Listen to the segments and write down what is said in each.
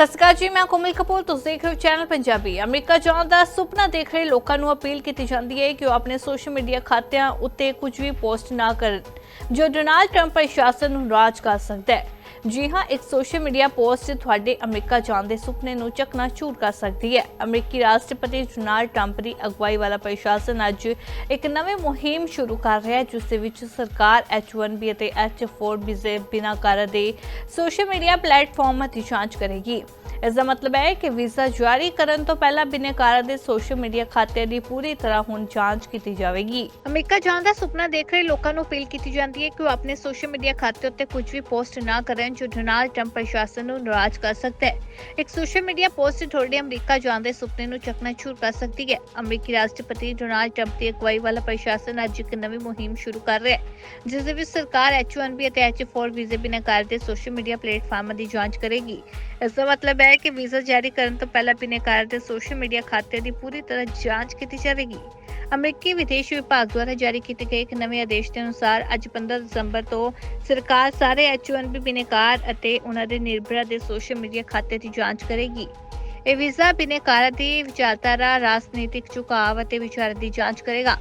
ਸਤਿ ਸ਼੍ਰੀ ਅਕਾਲ ਜੀ, ਮੈਂ ਕੋਮਲ ਕਪੂਰ, ਤੁਸੀਂ ਦੇਖ ਰਹੇ ਹੋ ਚੈਨਲ ਪੰਜਾਬੀ ਅਮਰੀਕਾ ਜਾਣ ਦਾ ਸੁਪਨਾ ਦੇਖ ਰਹੇ ਲੋਕਾਂ ਨੂੰ ਅਪੀਲ ਕੀਤੀ ਜਾਂਦੀ ਹੈ ਕਿ ਉਹ ਆਪਣੇ ਸੋਸ਼ਲ ਮੀਡੀਆ ਖਾਤਿਆਂ ਉੱਤੇ ਕੁਝ ਵੀ ਪੋਸਟ ਨਾ ਕਰਨ, ਜੋ ਡੋਨਾਲਡ ਟਰੰਪ ਪ੍ਰਸ਼ਾਸਨ ਨੂੰ ਰਾਜ ਕਰ ਸਕਦਾ ਹੈ। ਜੀ ਹਾਂ, ਇੱਕ ਸੋਸ਼ਲ ਮੀਡੀਆ ਪੋਸਟ ਤੁਹਾਡੇ ਅਮਰੀਕਾ ਜਾਣ ਦੇ ਸੁਪਨੇ ਨੂੰ ਚਕਨਾਚੂਰ ਕਰ ਸਕਦੀ ਹੈ। ਅਮਰੀਕੀ ਰਾਸ਼ਟਰਪਤੀ ਡੋਨਾਲਡ ਟਰੰਪ ਦੀ ਅਗਵਾਈ ਵਾਲਾ ਪ੍ਰਸ਼ਾਸਨ ਅੱਜ ਇੱਕ ਨਵੀਂ ਮੁਹਿੰਮ ਸ਼ੁਰੂ ਕਰ ਰਿਹਾ ਹੈ, ਜਿਸ ਦੇ ਵਿੱਚ ਸਰਕਾਰ H1B ਅਤੇ H4 ਵੀਜ਼ੇ ਬਿਨਾਂ ਕਾਰਨ ਦੇ ਸੋਸ਼ਲ ਮੀਡੀਆ ਪਲੇਟਫਾਰਮਾਂ ਦੀ ਜਾਂਚ ਕਰੇਗੀ। ਇਸ ਦਾ ਮਤਲਬ ਹੈ ਕਿ ਵੀਜ਼ਾ ਜਾਰੀ ਕਰਨ ਤੋਂ ਪਹਿਲਾਂ ਬਿਨੈਕਾਰਾਂ ਦੇ ਸੋਸ਼ਲ ਮੀਡੀਆ ਖਾਤਿਆਂ ਦੀ ਪੂਰੀ ਤਰ੍ਹਾਂ ਹੁਣ ਜਾਂਚ ਕੀਤੀ ਜਾਵੇਗੀ। ਅਮਰੀਕਾ ਜਾਣ ਦਾ ਸੁਪਨਾ ਦੇਖ ਰਹੇ ਲੋਕਾਂ ਨੂੰ ਅਪੀਲ ਕੀਤੀ ਜਾਂਦੀ ਹੈ ਕਿ ਉਹ ਆਪਣੇ ਸੋਸ਼ਲ ਮੀਡੀਆ ਖਾਤੇ ਉੱਤੇ ਕੁਝ ਵੀ ਪੋਸਟ ਨਾ ਕਰਨ ਜੋ ਡੋਨਾਲਡ ਟਰੰਪ ਪ੍ਰਸ਼ਾਸਨ ਨੂੰ ਨਾਰਾਜ਼ ਕਰ ਸਕਦਾ ਹੈ। ਇੱਕ ਸੋਸ਼ਲ ਮੀਡੀਆ ਪੋਸਟ ਤੁਹਾਡੇ ਅਮਰੀਕਾ ਜਾਣ ਦੇ ਸੁਪਨੇ ਨੂੰ ਚਕਨਾਚੂਰ ਕਰ ਸਕਦੀ ਹੈ। ਅਮਰੀਕੀ ਰਾਸ਼ਟਰਪਤੀ ਡੋਨਾਲਡ ਟਰੰਪ ਦੀ ਅਗਵਾਈ ਵਾਲਾ ਪ੍ਰਸ਼ਾਸਨ ਅੱਜ ਇੱਕ ਨਵੀਂ ਮੁਹਿੰਮ ਸ਼ੁਰੂ ਕਰ ਰਿਹਾ ਹੈ ਜਿਸ ਦੇ ਵਿੱਚ ਸਰਕਾਰ H1B ਅਤੇ H4 ਵੀਜ਼ੇ ਬਿਨਾਂ ਕਾਰ ਦੇ ਸੋਸ਼ਲ ਮੀਡੀਆ ਪਲੇਟਫਾਰਮਾਂ ਦੀ ਜਾਂਚ ਕਰੇਗੀ। ਇਸ ਦਾ ਮਤਲਬ ਹੈ ਕਿ ਵੀਜ਼ਾ ਜਾਰੀ ਕਰਨ ਤੋਂ ਪਹਿਲਾਂ ਬਿਨੈਕਾਰ ਦੇ ਸੋਸ਼ਲ ਮੀਡੀਆ ਖਾਤੇ ਦੀ ਪੂਰੀ ਤਰ੍ਹਾਂ ਜਾਂਚ ਕੀਤੀ ਜਾਵੇਗੀ। ਅਮਰੀਕੀ ਵਿਦੇਸ਼ ਵਿਭਾਗ ਦੁਆਰਾ ਜਾਰੀ ਕੀਤੇ ਗਏ ਇੱਕ ਨਵੇਂ ਆਦੇਸ਼ ਦੇ ਅਨੁਸਾਰ ਅੱਜ 15 ਦਸੰਬਰ ਤੋਂ ਸਰਕਾਰ ਸਾਰੇ H1B ਬਿਨੈਕਾਰ ਅਤੇ ਉਹਨਾਂ ਦੇ ਨਿਰਭਰਾ ਦੇ ਸੋਸ਼ਲ ਮੀਡੀਆ ਖਾਤੇ ਦੀ ਜਾਂਚ ਕਰੇਗੀ। ਇਹ ਵੀਜ਼ਾ ਬਿਨੈਕਾਰਾਂ ਦੀ ਵਿਚਾਰਧਾਰਾ, ਰਾਜਨੀਤਿਕ ਝੁਕਾਅ ਅਤੇ ਵਿਚਾਰ ਦੀ ਜਾਂਚ ਕਰੇਗਾ।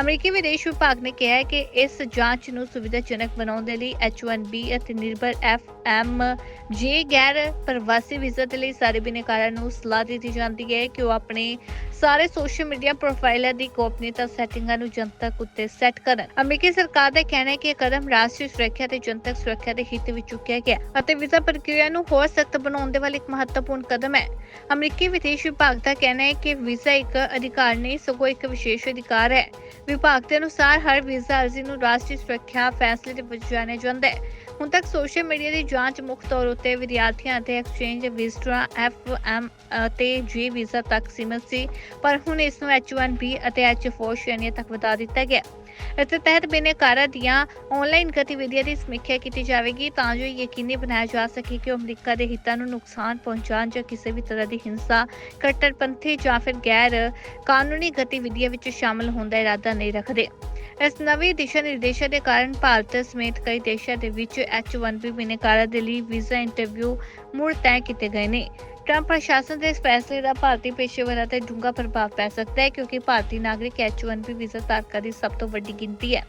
ਅਮਰੀਕੀ ਵਿਦੇਸ਼ ਵਿਭਾਗ ਨੇ ਕਿਹਾ ਹੈ ਕਿ ਇਸ ਜਾਂਚ ਨੂੰ ਸੁਵਿਧਾਜਨਕ ਬਣਾਉਣ ਦੇ ਲਈ H1B ਅਤੇ ਨਿਰਭਰ FM ਜੇ ਗੈਰ ਪ੍ਰਵਾਸੀ ਵੀਜ਼ਾ ਦੇ ਲਈ ਸਾਰੇ ਬਿਨੈਕਾਰਾਂ ਨੂੰ ਸਲਾਹ ਦਿੱਤੀ ਜਾਂਦੀ ਹੈ ਕਿ ਉਹ ਆਪਣੇ ਸਾਰੇ ਸੋਸ਼ਲ ਮੀਡੀਆ ਪ੍ਰੋਫਾਈਲਾਂ ਦੀ ਗੋਪਨੀਯਤਾ ਸੈਟਿੰਗਾਂ ਨੂੰ ਜਨਤਕ ਉੱਤੇ ਸੈੱਟ ਕਰਨ। ਅਮਰੀਕੀ ਸਰਕਾਰ ਦਾ ਕਹਿਣਾ ਹੈ ਕਿ ਇਹ ਕਦਮ ਰਾਸ਼ਟਰੀ ਸੁਰੱਖਿਆ ਤੇ ਜਨਤਕ ਸੁਰੱਖਿਆ ਦੇ ਹਿੱਤ ਵਿੱਚ ਚੁੱਕਿਆ ਗਿਆ ਅਤੇ ਵੀਜ਼ਾ ਪ੍ਰਕਿਰਿਆ ਨੂੰ ਹੋਰ ਸਖਤ ਬਣਾਉਣ ਦੇ ਵੱਲ ਇੱਕ ਮਹੱਤਵਪੂਰਨ ਕਦਮ ਹੈ। ਅਮਰੀਕੀ ਵਿਦੇਸ਼ ਵਿਭਾਗ ਦਾ ਕਹਿਣਾ ਹੈ ਕਿ ਵੀਜ਼ਾ ਇੱਕ ਅਧਿਕਾਰ ਨਹੀਂ, ਸਗੋਂ ਇੱਕ ਵਿਸ਼ੇਸ਼ ਅਧਿਕਾਰ ਹੈ। ਵਿਭਾਗ ਦੇ ਅਨੁਸਾਰ ਹਰ ਵੀਜ਼ਾ ਅਰਜ਼ੀ ਨੂੰ ਰਾਸ਼ਟਰੀ ਸੁਰੱਖਿਆ ਫੈਸਲੇ ਦੇ ਵਿੱਚ ਜਾਣਿਆ ਜਾਂਦਾ। ਹੈ ਹੁਣ ਤੱਕ ਸੋਸ਼ਲ ਮੀਡੀਆ ਦੀ ਜਾਂਚ ਮੁੱਖ ਤੌਰ ਉੱਤੇ ਵਿਦਿਆਰਥੀਆਂ ਅਤੇ ਐਕਸਚੇਂਜ ਵਿਜ਼ਟਰਾਂ ਐਫਐਮ ਅਤੇ ਜੀ ਵੀਜ਼ਾ ਤੱਕ ਸੀਮਿਤ ਸੀ, ਪਰ ਹੁਣ ਇਸ ਨੂੰ H1B ਅਤੇ H4 ਸ਼੍ਰੇਣੀਆਂ ਤੱਕ ਵਧਾ ਦਿੱਤਾ ਗਿਆ। ਇਸ ਦੇ ਤਹਿਤ ਬਿਨੈਕਾਰਾਂ ਦੀਆਂ ਆਨਲਾਈਨ ਗਤੀਵਿਧੀਆਂ ਦੀ ਸਮੀਖਿਆ ਕੀਤੀ ਜਾਵੇਗੀ, ਤਾਂ ਜੋ ਯਕੀਨੀ ਬਣਾਇਆ ਜਾ ਸਕੇ ਕਿ ਉਹ ਅਮਰੀਕਾ ਦੇ ਹਿੱਤਾਂ ਨੂੰ ਨੁਕਸਾਨ ਪਹੁੰਚਾਉਣ ਜਾਂ ਕਿਸੇ ਵੀ ਤਰ੍ਹਾਂ ਦੀ ਹਿੰਸਾ ਕੱਟੜਪੰਥੀ ਜਾਂ ਫਿਰ ਗੈਰ ਕਾਨੂੰਨੀ ਗਤੀਵਿਧੀਆਂ ਵਿੱਚ ਸ਼ਾਮਲ ਹੋਣ ਦਾ ਇਰਾਦਾ ਨਹੀਂ ਰੱਖਦੇ। ਇਸ ਨਵੀਂ ਦਿਸ਼ਾ ਨਿਰਦੇਸ਼ਾਂ ਦੇ ਕਾਰਨ ਭਾਰਤ ਸਮੇਤ ਕਈ ਦੇਸ਼ਾਂ ਦੇ ਵਿੱਚ H1B ਬਿਨੈਕਾਰਾਂ ਦੇ ਲਈ ਵੀਜ਼ਾ ਇੰਟਰਵਿਊ ਮੁੜ ਤੈਅ ਕੀਤੇ ਗਏ ਨੇ। ਟਰੰਪ ਪ੍ਰਸ਼ਾਸਨ ਦੇ ਇਸ ਫੈਸਲੇ ਦਾ ਭਾਰਤੀ ਪੇਸ਼ੇਵਰਾਂ ਤੇ ਡੂੰਘਾ ਪ੍ਰਭਾਵ ਪੈ ਸਕਦਾ ਹੈ ਕਿਉਂਕਿ ਭਾਰਤੀ ਨਾਗਰਿਕ H1B ਵੀਜ਼ਾ ਧਾਰਕਾਂ ਦੀ ਸਭ ਤੋਂ ਵੱਡੀ ਗਿਣਤੀ ਹੈ।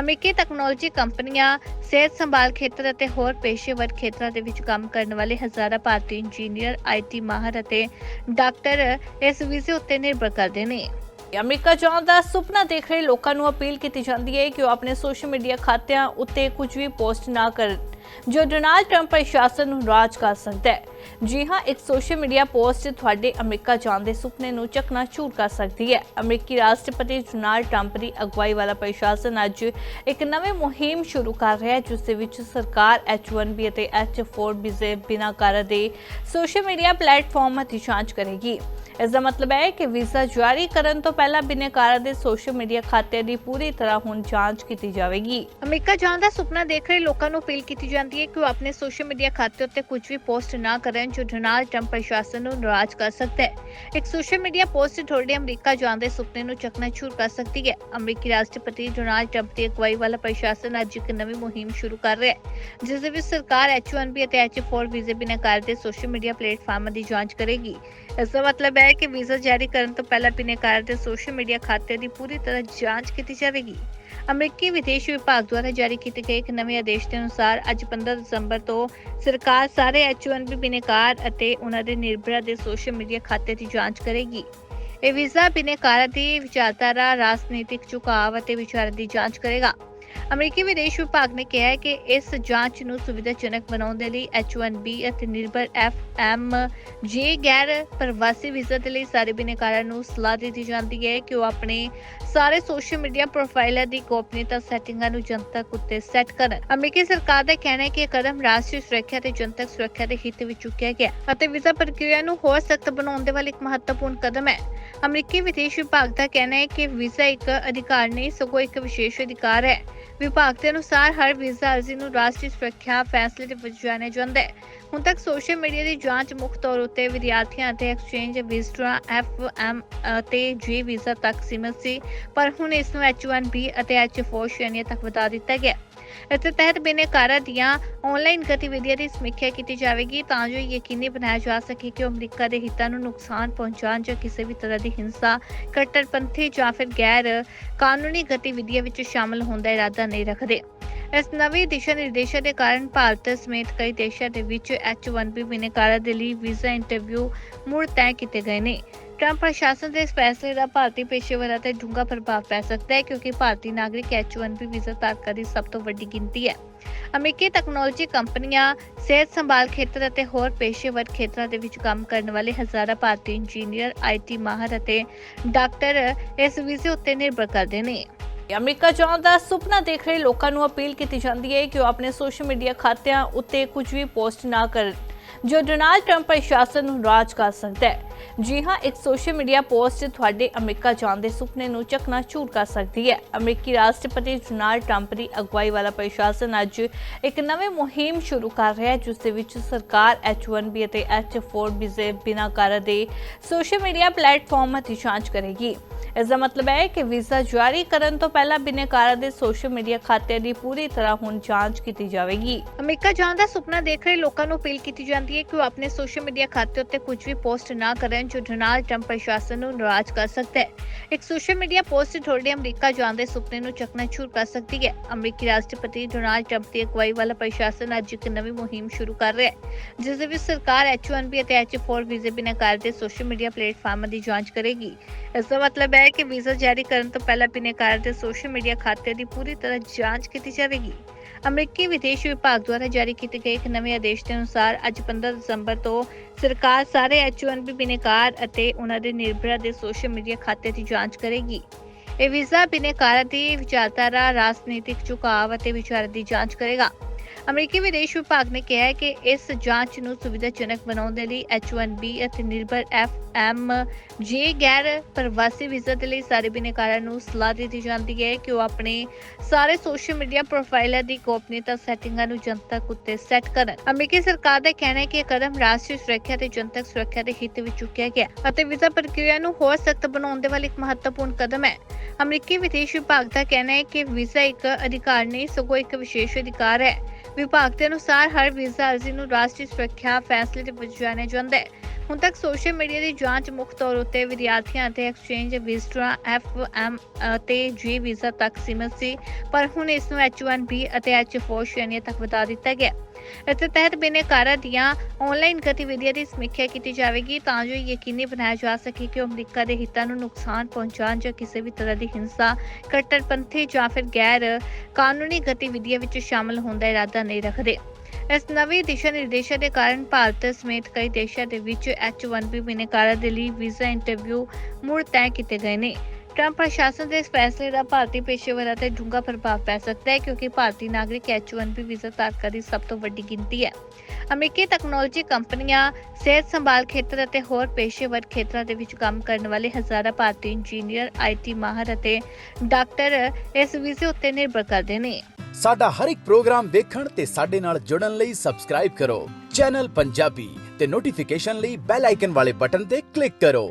ਅਮਰੀਕੀ ਟੈਕਨੋਲੋਜੀ ਕੰਪਨੀਆਂ, ਸਿਹਤ ਸੰਭਾਲ ਖੇਤਰ ਅਤੇ ਹੋਰ ਪੇਸ਼ੇਵਰ ਖੇਤਰਾਂ ਦੇ ਵਿੱਚ ਕੰਮ ਕਰਨ ਵਾਲੇ ਹਜ਼ਾਰਾਂ ਭਾਰਤੀ ਇੰਜੀਨੀਅਰ ਆਈਟੀ ਮਾਹਰ ਅਤੇ ਡਾਕਟਰ ਇਸ ਵੀਜ਼ੇ ਉੱਤੇ ਨਿਰਭਰ ਕਰਦੇ ਨੇ। ਅਮਰੀਕਾ ਜਾਣ ਦਾ ਸੁਪਨਾ ਦੇਖ ਰਹੇ ਲੋਕਾਂ ਨੂੰ ਅਪੀਲ ਕੀਤੀ ਜਾਂਦੀ ਹੈ ਕਿ ਉਹ ਆਪਣੇ ਸੋਸ਼ਲ ਮੀਡੀਆ ਖਾਤਿਆਂ ਉੱਤੇ ਕੁਝ ਵੀ ਪੋਸਟ ਨਾ ਕਰਨ ਜੋ ਡੋਨਾਲਡ ਟਰੰਪ ਪ੍ਰਸ਼ਾਸਨ ਨੂੰ ਨਾਰਾਜ਼ ਕਰ ਸਕਦਾ ਹੈ। ਜੀ ਹਾਂ, ਇੱਕ ਸੋਸ਼ਲ ਮੀਡੀਆ ਪੋਸਟ ਤੁਹਾਡੇ ਅਮਰੀਕਾ ਜਾਣ ਦੇ ਸੁਪਨੇ ਨੂੰ ਚਕਨਾਚੂਰ ਕਰ ਸਕਦੀ ਹੈ। ਅਮਰੀਕੀ ਰਾਸ਼ਟਰਪਤੀ ਡੋਨਾਲਡ ਟਰੰਪ ਦੀ ਅਗਵਾਈ ਵਾਲਾ ਪ੍ਰਸ਼ਾਸਨ ਅੱਜ ਇੱਕ ਨਵੀਂ ਮੁਹਿੰਮ ਸ਼ੁਰੂ ਕਰ ਰਿਹਾ ਹੈ, ਜਿਸ ਦੇ ਵਿੱਚ ਸਰਕਾਰ H1B ਅਤੇ H4 ਵੀਜ਼ੇ ਬਿਨਾਂ ਕਾਰਨ ਦੇ ਸੋਸ਼ਲ ਮੀਡੀਆ ਪਲੇਟਫਾਰਮਾਂ ਦੀ ਜਾਂਚ ਕਰੇਗੀ। ਇਸ ਦਾ ਮਤਲਬ ਹੈ ਕਿ ਵੀਜ਼ਾ ਜਾਰੀ ਕਰਨ ਤੋਂ ਪਹਿਲਾਂ ਬਿਨੈਕਾਰਾਂ ਦੇ ਸੋਸ਼ਲ ਮੀਡੀਆ ਖਾਤੇ ਦੀ ਪੂਰੀ ਤਰ੍ਹਾਂ ਹੁਣ ਜਾਂਚ ਕੀਤੀ ਜਾਵੇਗੀ। ਅਮਰੀਕਾ ਜਾਣ ਦਾ ਸੁਪਨਾ ਦੇਖ ਰਹੇ ਲੋਕਾਂ ਨੂੰ ਅਪੀਲ ਕੀਤੀ ਜਾ ਜਾਂਦੀ ਹੈ ਕਿ ਉਹ ਆਪਣੇ ਸੋਸ਼ਲ ਮੀਡੀਆ ਖਾਤੇ ਉੱਤੇ ਕੁਝ ਵੀ ਪੋਸਟ ਨਾ ਕਰਨ ਜੋ ਡੋਨਾਲਡ ਟਰੰਪ ਪ੍ਰਸ਼ਾਸਨ ਨੂੰ ਨਾਰਾਜ਼ ਕਰ ਸਕਦਾ ਹੈ। ਇੱਕ ਸੋਸ਼ਲ ਮੀਡੀਆ ਪੋਸਟ ਤੁਹਾਡੇ ਅਮਰੀਕਾ ਜਾਣ ਦੇ ਸੁਪਨੇ ਨੂੰ ਚਕਨਾਚੂਰ ਕਰ ਸਕਦੀ ਹੈ। ਅਮਰੀਕੀ ਰਾਸ਼ਟਰਪਤੀ ਡੋਨਾਲਡ ਟਰੰਪ ਦੀ ਅਗਵਾਈ ਵਾਲਾ ਪ੍ਰਸ਼ਾਸਨ ਅੱਜ ਇੱਕ ਨਵੀਂ ਮੁਹਿੰਮ ਸ਼ੁਰੂ ਕਰ ਰਿਹਾ ਹੈ, ਜਿਸ ਦੇ ਵਿੱਚ ਸਰਕਾਰ H1B ਅਤੇ H4 ਵੀਜ਼ੇ ਬਿਨਾਂ ਕਾਰ ਦੇ ਸੋਸ਼ਲ ਮੀਡੀਆ ਪਲੇਟਫਾਰਮਾਂ ਦੀ ਜਾਂਚ ਕਰੇਗੀ। ਇਸ ਦਾ ਮਤਲਬ ਹੈ ਕਿ ਵੀਜ਼ਾ ਜਾਰੀ ਕਰਨ ਤੋਂ ਪਹਿਲਾਂ ਬਿਨੈਕਾਰ ਦੇ ਸੋਸ਼ਲ ਮੀਡੀਆ ਖਾਤੇ ਦੀ ਪੂਰੀ ਤਰ੍ਹਾਂ ਜਾਂਚ ਕੀਤੀ ਜਾਵੇਗੀ। ਅਮਰੀਕੀ ਵਿਦੇਸ਼ ਵਿਭਾਗ ਦੁਆਰਾ ਜਾਰੀ ਕੀਤੇ ਗਏ ਇੱਕ ਨਵੇਂ ਆਦੇਸ਼ ਦੇ ਅਨੁਸਾਰ ਅੱਜ 15 ਦਸੰਬਰ ਤੋਂ ਸਰਕਾਰ ਸਾਰੇ H1B ਬਿਨੈਕਾਰ ਅਤੇ ਉਹਨਾਂ ਦੇ ਨਿਰਭਰਾ ਦੇ ਸੋਸ਼ਲ ਮੀਡੀਆ ਖਾਤੇ ਦੀ ਜਾਂਚ ਕਰੇਗੀ। ਇਹ ਵੀਜ਼ਾ ਬਿਨੈਕਾਰਾਂ ਦੀ ਵਿਚਾਰਧਾਰਾ, ਰਾਜਨੀਤਿਕ ਝੁਕਾਅ ਅਤੇ ਵਿਚਾਰਾਂ ਦੀ ਜਾਂਚ ਕਰੇਗਾ। ਅਮਰੀਕੀ ਵਿਦੇਸ਼ ਵਿਭਾਗ ਨੇ ਕਿਹਾ ਹੈ ਕਿ ਇਸ ਜਾਂਚ ਨੂੰ ਸੁਵਿਧਾਜਨਕ ਬਣਾਉਣ ਦੇ ਲਈ H1B ਅਤੇ ਨਿਰਭਰ FM ਜੇ ਗੈਰ ਪ੍ਰਵਾਸੀ ਵੀਜ਼ਾ ਦੇ ਲਈ ਸਾਰੇ ਬਿਨੈਕਾਰਾਂ ਨੂੰ ਸਲਾਹ ਦਿੱਤੀ ਜਾਂਦੀ ਹੈ ਕਿ ਉਹ ਆਪਣੇ ਸਾਰੇ ਸੋਸ਼ਲ ਮੀਡੀਆ ਪ੍ਰੋਫਾਈਲਾਂ ਦੀ ਗੋਪਨੀਯਤਾ ਸੈਟਿੰਗਾਂ ਨੂੰ ਜਨਤਕ ਉੱਤੇ ਸੈੱਟ ਕਰਨ। ਅਮਰੀਕੀ ਸਰਕਾਰ ਦਾ ਕਹਿਣਾ ਹੈ ਕਿ ਇਹ ਕਦਮ ਰਾਸ਼ਟਰੀ ਸੁਰੱਖਿਆ ਤੇ ਜਨਤਕ ਸੁਰੱਖਿਆ ਦੇ ਹਿੱਤ ਵਿੱਚ ਚੁੱਕਿਆ ਗਿਆ ਅਤੇ ਵੀਜ਼ਾ ਪ੍ਰਕਿਰਿਆ ਨੂੰ ਹੋਰ ਸਖਤ ਬਣਾਉਣ ਦੇ ਵੱਲ ਇੱਕ ਮਹੱਤਵਪੂਰਨ ਕਦਮ ਹੈ। ਅਮਰੀਕੀ ਵਿਦੇਸ਼ ਵਿਭਾਗ ਦਾ ਕਹਿਣਾ ਹੈ ਕਿ ਵੀਜ਼ਾ ਇੱਕ ਅਧਿਕਾਰ ਨਹੀਂ, ਸਗੋਂ ਇੱਕ ਵਿਸ਼ੇਸ਼ ਅਧਿਕਾਰ ਹੈ। ਵਿਭਾਗ ਦੇ ਅਨੁਸਾਰ ਹਰ ਵੀਜ਼ਾ ਅਰਜ਼ੀ ਨੂੰ ਰਾਸ਼ਟਰੀ ਸੁਰੱਖਿਆ ਫੈਸਲੇ ਦੇ ਵਿੱਚ ਜਾਣਿਆ ਜਾਂਦਾ ਹੈ। ਹੁਣ ਤੱਕ ਸੋਸ਼ਲ ਮੀਡੀਆ ਦੀ ਜਾਂਚ ਮੁੱਖ ਤੌਰ ਉੱਤੇ ਵਿਦਿਆਰਥੀਆਂ ਅਤੇ ਐਕਸਚੇਂਜ ਵਿਜ਼ਟਰਾਂ, ਐਫਐਮ ਅਤੇ ਜੀ ਵੀਜ਼ਾ ਤੱਕ ਸੀਮਿਤ ਸੀ, ਪਰ ਹੁਣ ਇਸ ਨੂੰ H1B ਅਤੇ H4 ਸ਼੍ਰੇਣੀਆਂ ਤੱਕ ਵਧਾ ਦਿੱਤਾ ਗਿਆ ਇਸ ਦੇ ਤਹਿਤ ਬਿਨੇਕਾਰਾਂ ਦੀਆਂ ਆਨਲਾਈਨ ਗਤੀਵਿਧੀਆਂ ਦੀ ਸਮੀਖਿਆ ਕੀਤੀ ਜਾਵੇਗੀ, ਤਾਂ ਜੋ ਯਕੀਨੀ ਬਣਾਇਆ ਜਾ ਸਕੇ ਕਿ ਅਮਰੀਕਾ ਦੇ ਹਿੱਤਾਂ ਨੂੰ ਨੁਕਸਾਨ ਪਹੁੰਚਾਉਣ ਜਾਂ ਕਿਸੇ ਵੀ ਤਰ੍ਹਾਂ ਦੀ ਹਿੰਸਾ ਕੱਟੜਪੰਥੀ ਜਾਂ ਫਿਰ ਗੈਰ ਕਾਨੂੰਨੀ ਗਤੀਵਿਧੀਆਂ ਵਿੱਚ ਸ਼ਾਮਲ ਹੋਣ ਦਾ ਇਰਾਦਾ ਨਹੀਂ ਰੱਖਦੇ। ਇਸ ਨਵੇਂ ਦਿਸ਼ਾ ਨਿਰਦੇਸ਼ਾਂ ਦੇ ਕਾਰਨ ਭਾਰਤ ਸਮੇਤ ਕਈ ਦੇਸ਼ਾਂ ਦੇ ਵਿੱਚ H1B ਬਿਨੇਕਾਰਾਂ ਦੇ ਲਈ ਵੀਜ਼ਾ ਇੰਟਰਵਿਊ ਮੁੜ ਤੈਅ ਕੀਤੇ ਗਏ ਨੇ। ਟਰੰਪ ਪ੍ਰਸ਼ਾਸਨ ਦੇ ਇਸ ਫੈਸਲੇ ਦਾ ਭਾਰਤੀ ਪੇਸ਼ੇਵਰਾਂ ਤੇ ਡੂੰਘਾ ਪ੍ਰਭਾਵ ਪੈ ਸਕਦਾ ਹੈ ਕਿਉਂਕਿ ਭਾਰਤੀ ਨਾਗਰਿਕ H1B ਵੀਜ਼ਾ ਧਾਰਕਾਂ ਦੀ ਸਭ ਤੋਂ ਵੱਡੀ ਗਿਣਤੀ ਹੈ। ਅਮਰੀਕੀ ਤਕਨਾਲੋਜੀ ਕੰਪਨੀਆਂ, ਸਿਹਤ ਸੰਭਾਲ ਖੇਤਰ ਅਤੇ ਹੋਰ ਪੇਸ਼ੇਵਰ ਖੇਤਰਾਂ ਦੇ ਵਿੱਚ ਕੰਮ ਕਰਨ ਵਾਲੇ ਹਜ਼ਾਰਾਂ ਭਾਰਤੀ ਇੰਜੀਨੀਅਰ ਆਈਟੀ ਮਾਹਰ ਅਤੇ ਡਾਕਟਰ ਇਸ ਵੀਜ਼ੇ ਉੱਤੇ ਨਿਰਭਰ ਕਰਦੇ ਨੇ। ਅਮਰੀਕਾ ਜਾਣ ਦਾ ਸੁਪਨਾ ਦੇਖ ਰਹੇ ਲੋਕਾਂ ਨੂੰ ਅਪੀਲ ਕੀਤੀ ਜਾਂਦੀ ਹੈ ਕਿ ਉਹ ਆਪਣੇ ਸੋਸ਼ਲ ਮੀਡੀਆ ਖਾਤਿਆਂ ਉੱਤੇ ਕੁਝ ਵੀ ਪੋਸਟ ਨਾ ਕਰਨ, ਜੋ ਡੋਨਾਲਡ ਟਰੰਪ ਪ੍ਰਸ਼ਾਸਨ ਨੂੰ ਰਾਜ ਕਰ ਸਕਦਾ ਹੈ। ਜੀ ਹਾਂ, ਇੱਕ ਸੋਸ਼ਲ ਮੀਡੀਆ ਪੋਸਟ ਤੁਹਾਡੇ ਅਮਰੀਕਾ ਜਾਣ ਦੇ ਸੁਪਨੇ ਨੂੰ ਚਕਨਾਚੂਰ ਕਰ ਸਕਦੀ ਹੈ। ਅਮਰੀਕੀ ਰਾਸ਼ਟਰਪਤੀ ਡੋਨਾਲਡ ਟਰੰਪ ਦੀ ਅਗਵਾਈ ਵਾਲਾ ਪ੍ਰਸ਼ਾਸਨ ਅੱਜ ਇੱਕ ਨਵੀਂ ਮੁਹਿੰਮ ਸ਼ੁਰੂ ਕਰ ਰਿਹਾ ਹੈ, ਜਿਸ ਦੇ ਵਿੱਚ ਸਰਕਾਰ H1B ਅਤੇ H4 ਵੀਜ਼ੇ ਬਿਨਾਂ ਕਰ ਦੇ ਸੋਸ਼ਲ ਮੀਡੀਆ ਪਲੇਟਫਾਰਮਾਂ ਦੀ ਜਾਂਚ ਕਰੇਗੀ। ਇਸ ਦਾ ਮਤਲਬ ਹੈ ਕਿ ਵੀਜ਼ਾ ਜਾਰੀ ਕਰਨ ਤੋਂ ਪਹਿਲਾਂ ਬਿਨੇਕਾਰਾਂ ਦੇ ਸੋਸ਼ਲ ਮੀਡੀਆ ਖਾਤਿਆਂ ਦੀ ਪੂਰੀ ਤਰ੍ਹਾਂ ਹੁਣ ਜਾਂਚ ਕੀਤੀ ਜਾਵੇਗੀ। ਅਮਰੀਕਾ ਜਾਣ ਦਾ ਸੁਪਨਾ ਦੇਖ ਰਹੇ ਲੋਕਾਂ ਨੂੰ ਅਪੀਲ ਕੀਤੀ ਜਾਂਦੀ ਹੈ ਕਿ ਉਹ ਆਪਣੇ ਸੋਸ਼ਲ ਮੀਡੀਆ ਖਾਤੇ ਉੱਤੇ ਕੁਝ ਵੀ ਪੋਸਟ ਨਾ ਕਰਨ। ਜੋ ਡੋਨਾਲਡ ਟਰੰਪ ਪ੍ਰਸ਼ਾਸਨ ਨੂੰ ਨਾਰਾਜ਼ ਕਰ ਸਕਦਾ ਹੈ। ਇੱਕ ਸੋਸ਼ਲ ਮੀਡੀਆ ਪੋਸਟ ਤੁਹਾਡੇ ਅਮਰੀਕਾ ਜਾਣ ਦੇ ਸੁਪਨੇ ਨੂੰ ਚਕਨਾਚੂਰ ਕਰ ਸਕਦੀ ਹੈ। ਅਮਰੀਕੀ ਰਾਸ਼ਟਰਪਤੀ ਡੋਨਾਲਡ ਟਰੰਪ ਦੀ ਅਗਵਾਈ ਵਾਲਾ ਪ੍ਰਸ਼ਾਸਨ ਅੱਜ ਇੱਕ ਨਵੀਂ ਮੁਹਿੰਮ ਸ਼ੁਰੂ ਕਰ ਰਿਹਾ ਹੈ ਜਿਸ ਦੇ ਵਿੱਚ ਸਰਕਾਰ H1B ਅਤੇ H4 ਵੀਜ਼ੇ ਬਿਨਾਂ ਕਰ ਦੇ ਸੋਸ਼ਲ ਮੀਡੀਆ ਪਲੇਟਫਾਰਮਾਂ ਦੀ ਜਾਂਚ ਕਰੇਗੀ। ਇਸ ਦਾ ਮਤਲਬ ਹੈ ਕਿ ਵੀਜ਼ਾ ਜਾਰੀ ਕਰਨ ਤੋਂ ਪਹਿਲਾਂ ਬਿਨੇਕਾਰ ਦੇ ਸੋਸ਼ਲ ਮੀਡੀਆ ਖਾਤੇ ਦੀ ਪੂਰੀ ਤਰ੍ਹਾਂ ਜਾਂਚ ਕੀਤੀ ਜਾਵੇਗੀ। ਅਮਰੀਕੀ ਵਿਦੇਸ਼ ਵਿਭਾਗ ਦੁਆਰਾ ਜਾਰੀ ਕੀਤੇ ਗਏ ਇੱਕ ਨਵੇਂ ਆਦੇਸ਼ ਦੇ ਅਨੁਸਾਰ ਅੱਜ 15 ਦਸੰਬਰ ਤੋਂ ਸਰਕਾਰ ਸਾਰੇ H1B ਬਿਨੇਕਾਰ ਅਤੇ ਉਹਨਾਂ ਦੇ ਨਿਰਭਰਾਂ ਦੇ ਸੋਸ਼ਲ ਮੀਡੀਆ ਖਾਤੇ ਦੀ ਜਾਂਚ ਕਰੇਗੀ। ਇਹ ਵੀਜ਼ਾ ਬਿਨੇਕਾਰਾਂ ਦੀ ਵਿਚਾਰਧਾਰਾ, ਰਾਜਨੀਤਿਕ ਝੁਕਾਅ ਅਤੇ ਵਿਚਾਰ ਦੀ ਜਾਂਚ ਕਰੇਗਾ। ਅਮਰੀਕੀ ਵਿਦੇਸ਼ ਵਿਭਾਗ ਨੇ ਕਿਹਾ ਹੈ ਕਿ ਇਸ ਜਾਂਚ ਨੂੰ ਸੁਵਿਧਾਜਨਕ ਬਣਾਉਣ ਦੇ ਲਈ H1B ਅਤੇ ਨਿਰਭਰ FM ਜੇ ਗੈਰ ਪ੍ਰਵਾਸੀ ਵੀਜ਼ਾ ਦੇ ਲਈ ਸਾਰੇ ਬਿਨੇਕਾਰਾਂ ਨੂੰ ਸਲਾਹ ਦਿੱਤੀ ਜਾਂਦੀ ਹੈ ਕਿ ਉਹ ਆਪਣੇ ਸਾਰੇ ਸੋਸ਼ਲ ਮੀਡੀਆ ਪ੍ਰੋਫਾਈਲਾਂ ਦੀ ਗੋਪਨੀਯਤਾ ਸੈਟਿੰਗਾਂ ਨੂੰ ਜਨਤਕ ਉੱਤੇ ਸੈੱਟ ਕਰਨ। ਅਮਰੀਕੀ ਸਰਕਾਰ ਦਾ ਕਹਿਣਾ ਹੈ ਕਿ ਇਹ ਕਦਮ ਰਾਸ਼ਟਰੀ ਸੁਰੱਖਿਆ ਤੇ ਜਨਤਕ ਸੁਰੱਖਿਆ ਦੇ ਹਿੱਤ ਵਿੱਚ ਚੁੱਕਿਆ ਗਿਆ ਅਤੇ ਵੀਜ਼ਾ ਪ੍ਰਕਿਰਿਆ ਨੂੰ ਹੋਰ ਸਖਤ ਬਣਾਉਣ ਦੇ ਵੱਲ ਇੱਕ ਮਹੱਤਵਪੂਰਨ ਕਦਮ ਹੈ। ਅਮਰੀਕੀ ਵਿਦੇਸ਼ ਵਿਭਾਗ ਦਾ ਕਹਿਣਾ ਹੈ ਕਿ ਵੀਜ਼ਾ ਇੱਕ ਅਧਿਕਾਰ ਨਹੀਂ, ਸਗੋਂ ਇੱਕ ਵਿਸ਼ੇਸ਼ ਅਧਿਕਾਰ ਹੈ। ਵਿਭਾਗ ਦੇ ਅਨੁਸਾਰ ਹਰ ਵੀਜ਼ਾ ਅਰਜ਼ੀ ਨੂੰ ਰਾਸ਼ਟਰੀ ਸੁਰੱਖਿਆ ਫੈਸਲੇ ਦੇ ਵਿੱਚ ਜਾਣਿਆ ਜਾਂਦਾ ਹੈ। ਹੁਣ ਤੱਕ ਸੋਸ਼ਲ ਮੀਡੀਆ ਦੀ ਜਾਂਚ ਮੁੱਖ ਤੌਰ ਉੱਤੇ ਵਿਦਿਆਰਥੀਆਂ ਅਤੇ ਐਕਸਚੇਂਜ ਵਿਜ਼ਟਰਾਂ ਐਫਐਮ ਅਤੇ ਜੀ ਵੀਜ਼ਾ ਤੱਕ ਸੀਮਿਤ ਸੀ, ਪਰ ਹੁਣ ਇਸ ਨੂੰ H1B ਅਤੇ H4 ਸ਼੍ਰੇਣੀਆਂ ਤੱਕ ਵਧਾ ਦਿੱਤਾ ਗਿਆ ਇਸ ਤਹਿਤ ਬਿਨੇਕਾਰਾਂ ਦੀਆਂ ਆਨਲਾਈਨ ਗਤੀਵਿਧੀਆਂ ਦੀ ਸਮੀਖਿਆ ਕੀਤੀ ਜਾਵੇਗੀ, ਤਾਂ ਜੋ ਯਕੀਨੀ ਬਣਾਇਆ ਜਾ ਸਕੇ ਕਿ ਅਮਰੀਕਾ ਦੇ ਹਿੱਤਾਂ ਨੂੰ ਨੁਕਸਾਨ ਪਹੁੰਚਾਉਣ ਜਾਂ ਕਿਸੇ ਵੀ ਤਰ੍ਹਾਂ ਦੀ ਹਿੰਸਾ ਕੱਟੜਪੰਥੀ ਜਾਂ ਫਿਰ ਗੈਰ ਕਾਨੂੰਨੀ ਗਤੀਵਿਧੀਆਂ ਵਿੱਚ ਸ਼ਾਮਲ ਹੋਣ ਦਾ ਇਰਾਦਾ ਨਹੀਂ ਰੱਖਦੇ। ਇਸ ਨਵੇਂ ਦਿਸ਼ਾ ਨਿਰਦੇਸ਼ਾਂ ਦੇ ਕਾਰਨ ਭਾਰਤ ਸਮੇਤ ਕਈ ਦੇਸ਼ਾਂ ਦੇ ਵਿੱਚ H1B ਬਿਨੇਕਾਰਾਂ ਦੇ ਲਈ ਵੀਜ਼ਾ ਇੰਟਰਵਿਊ ਮੁੜ ਤੈਅ ਕੀਤੇ ਗਏ ਨੇ। ਟਰੰਪ ਪ੍ਰਸ਼ਾਸਨ ਦੇ ਇਸ ਫੈਸਲੇ ਦਾ ਭਾਰਤੀ ਪੇਸ਼ੇਵਰਾਂ ਤੇ ਡੂੰਘਾ ਪ੍ਰਭਾਵ ਪੈ ਸਕਦਾ ਹੈ ਕਿਉਂਕਿ ਭਾਰਤੀ ਨਾਗਰਿਕ H1B ਵੀਜ਼ਾ ਧਾਰਕਾਂ ਦੀ ਸਭ ਤੋਂ ਵੱਡੀ ਗਿਣਤੀ ਹੈ। ਅਮਰੀਕੀ ਤਕਨਾਲੋਜੀ ਕੰਪਨੀਆਂ, ਸਿਹਤ ਸੰਭਾਲ ਖੇਤਰ ਅਤੇ ਹੋਰ ਪੇਸ਼ੇਵਰ ਖੇਤਰਾਂ ਦੇ ਵਿੱਚ ਕੰਮ ਕਰਨ ਵਾਲੇ ਹਜ਼ਾਰਾਂ ਭਾਰਤੀ ਇੰਜੀਨੀਅਰ ਆਈਟੀ ਮਾਹਰ ਅਤੇ ਡਾਕਟਰ ਇਸ ਵੀਜ਼ੇ ਉੱਤੇ ਨਿਰਭਰ ਕਰਦੇ ਨੇ। ਸਾਡਾ ਹਰ ਇੱਕ ਪ੍ਰੋਗਰਾਮ ਦੇਖਣ ਤੇ ਸਾਡੇ ਨਾਲ ਜੁੜਨ ਲਈ ਸਬਸਕ੍ਰਾਈਬ ਕਰੋ। ਚੈਨਲ ਪੰਜਾਬੀ ਤੇ ਨੋਟੀਫਿਕੇਸ਼ਨ ਲਈ ਬੈਲ ਆਈਕਨ ਵਾਲੇ ਬਟਨ ਤੇ ਕਲਿੱਕ ਕਰੋ।